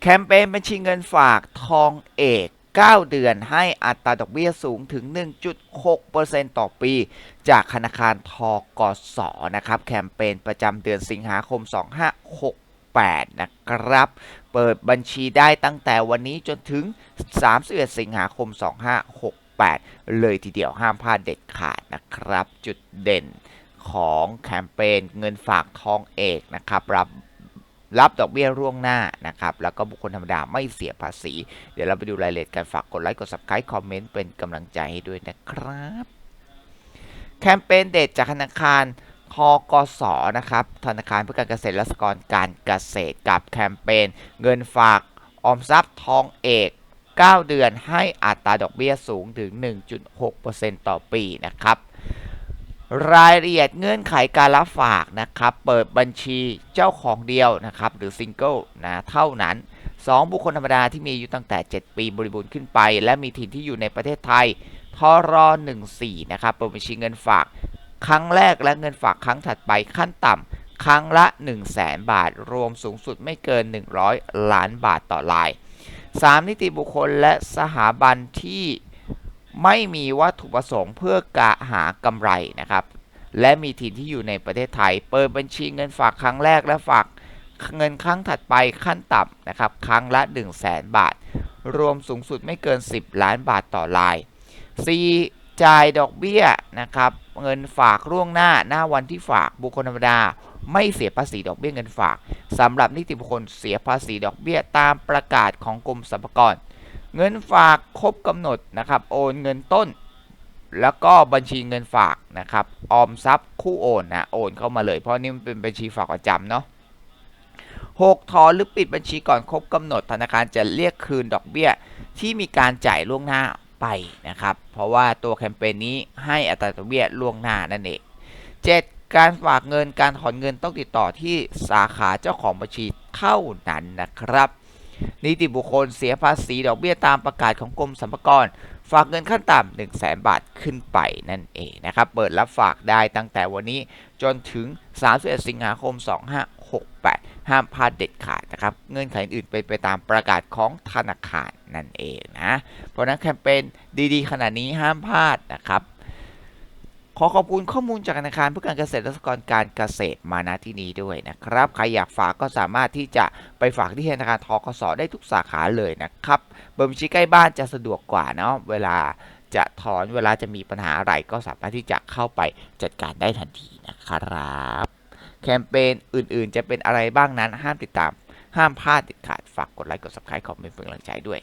แคมเปญบัญชีเงินฝากทองเอก 9 เดือนให้อัตราดอกเบี้ยสูงถึง 1.6%ต่อปี จากธนาคารทกสนะครับ แคมเปญประจำเดือนสิงหาคม 2568 นะครับ เปิดบัญชีได้ตั้งแต่วันนี้จนถึง 31 สิงหาคม 2568 เลยทีเดียวห้ามพลาดเด็ดขาดนะครับ จุดเด่นของแคมเปญเงินฝากทองเอกนะครับรับ รับดอกเบี้ยร่วงหน้านะครับ แล้วก็บุคคลธรรมดาไม่เสียภาษี เดี๋ยวเราไปดูรายละเอียดกันฝากกดไลค์กด subscribe คอมเมนต์เป็นกำลังใจให้ด้วยนะครับ แคมเปญเด็ดจากธนาคารทกสนะครับ ธนาคารเพื่อการเกษตรและสหกรณ์การเกษตรกับแคมเปญเงินฝากออมทรัพย์ทองเอก 9 เดือนให้อัตราดอกเบี้ยสูงถึง 1.6%ต่อปีนะครับ รายละเอียดเงื่อนไขการรับฝากนะครับ เปิดบัญชีเจ้าของเดียวนะครับ หรือซิงเกิลนะเท่านั้น 2 บุคคลธรรมดาที่มีอายุตั้งแต่ 7 ปีบริบูรณ์ขึ้นไป และมีถิ่นที่อยู่ในประเทศไทยทร14นะครับ เปิดบัญชีเงินฝาก ครั้งแรกและเงินฝากครั้งถัดไปขั้นต่ำครั้งละ 1 0 0 0 0แบาท รวมสูงสุดไม่เกิน 100 ล้านบาทต่อราย 3 นิติบุคคลและสถาบันที่ ไม่มีวัตถุประสงค์เพื่อกะหากำไรนะครับ และมีถิ่นที่อยู่ในประเทศไทย เปิดบัญชีเงินฝากครั้งแรกและฝากเงินครั้งถัดไปขั้นต่ำนะครับ ครั้งละ 1 0 0 0 0แบาท รวมสูงสุดไม่เกิน 10 ล้านบาทต่อราย 4. จ่ายดอกเบี้ยนะครับ เงินฝากล่วงหน้าหน้าวันที่ฝากบุคคลธรรมดา ไม่เสียภาษีดอกเบี้ยเงินฝากสำหรับนิติบุคคลเสียภาษีดอกเบี้ยตามประกาศของกรมสรรพากร เงินฝากครบกำหนดนะครับ โอนเงินต้น แล้วก็บัญชีเงินฝากนะครับ ออมทรัพย์คู่โอนนะโอนเข้ามาเลย เพราะนี่มันเป็นบัญชีฝากประจำเนาะ 6. ถอนหรือปิดบัญชีก่อนครบกำหนดธนาคารจะเรียกคืนดอกเบี้ย ที่มีการจ่ายล่วงหน้าไปนะครับ เพราะว่าตัวแคมเปญนี้ให้อัตราดอกเบี้ยล่วงหน้านั่นเอง 7. การฝากเงินการถอนเงินต้องติดต่อที่สาขาเจ้าของบัญชีเท่านั้นนะครับ นิติบุคคลเสียภาษีดอกเบี้ยตามประกาศของกรมสรรพากร ฝากเงินขั้นต่ำ1 0 0 0 0แบาทขึ้นไปนั่นเองนะครับ เปิดรับฝากได้ตั้งแต่วันนี้จนถึง 31 สิงหาคม 2568 ห้ามพลาดเด็ดขาดนะครับ เงื่อนไขอื่นเป็นไปตามประกาศของธนาคารนั่นเองนะ เพราะฉะนั้นแคมเปญดีๆ ขนาดนี้ห้ามพลาดนะครับ ขอขอบคุณข้อมูลจากธนาคารเพื่อการเกษตรและสหกรณ์การเกษตรมาณที่นี้ด้วยนะครับ ใครอยากฝากก็สามารถที่จะไปฝากที่ธนาคารทกสได้ทุกสาขาเลยนะครับเบอร์บัญชีใกล้บ้านจะสะดวกกว่าเนาะเวลาจะถอนเวลาจะมีปัญหาอะไรก็สามารถที่จะเข้าไปจัดการได้ทันทีนะครับแคมเปญอื่นๆ จะเป็นอะไรบ้างนั้นห้ามติดตาม ห้ามพลาดเด็ดขาดฝากกดไลค์กด subscribe ขอบเป็นกำลังใจด้วย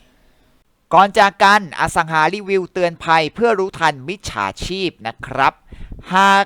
ก่อนจากกันอสังหารีวิวเตือนภัยเพื่อรู้ทันมิจฉาชีพนะครับ หาก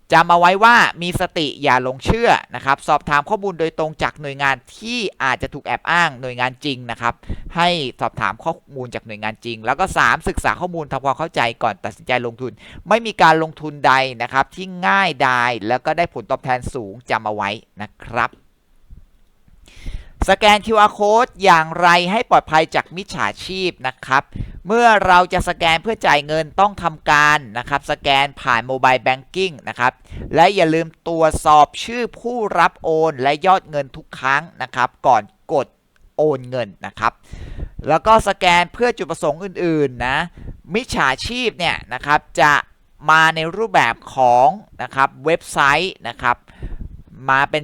จำเอาไว้ว่ามีสติอย่าหลงเชื่อนะครับ สอบถามข้อมูลโดยตรงจากหน่วยงานที่อาจจะถูกแอบอ้างหน่วยงานจริงนะครับ ให้สอบถามข้อมูลจากหน่วยงานจริง แล้วก็ 3 ศึกษาข้อมูลทำความเข้าใจก่อนตัดสินใจลงทุน ไม่มีการลงทุนใดนะครับที่ง่ายดายแล้วก็ได้ผลตอบแทนสูงจำเอาไว้นะครับ สแกน QR code อย่างไรให้ปลอดภัยจากมิจฉาชีพนะครับ เมื่อเราจะสแกนเพื่อจ่ายเงินต้องทำการนะครับสแกนผ่านโมบายแบงกิ้งนะครับและอย่าลืมตรวจสอบชื่อผู้รับโอน และยอดเงินทุกครั้งนะครับ ก่อนกดโอนเงินนะครับ แล้วก็สแกนเพื่อจุดประสงค์อื่นๆนะมิจฉาชีพเนี่ยนะครับจะมาในรูปแบบของนะครับเว็บไซต์นะครับมาเป็น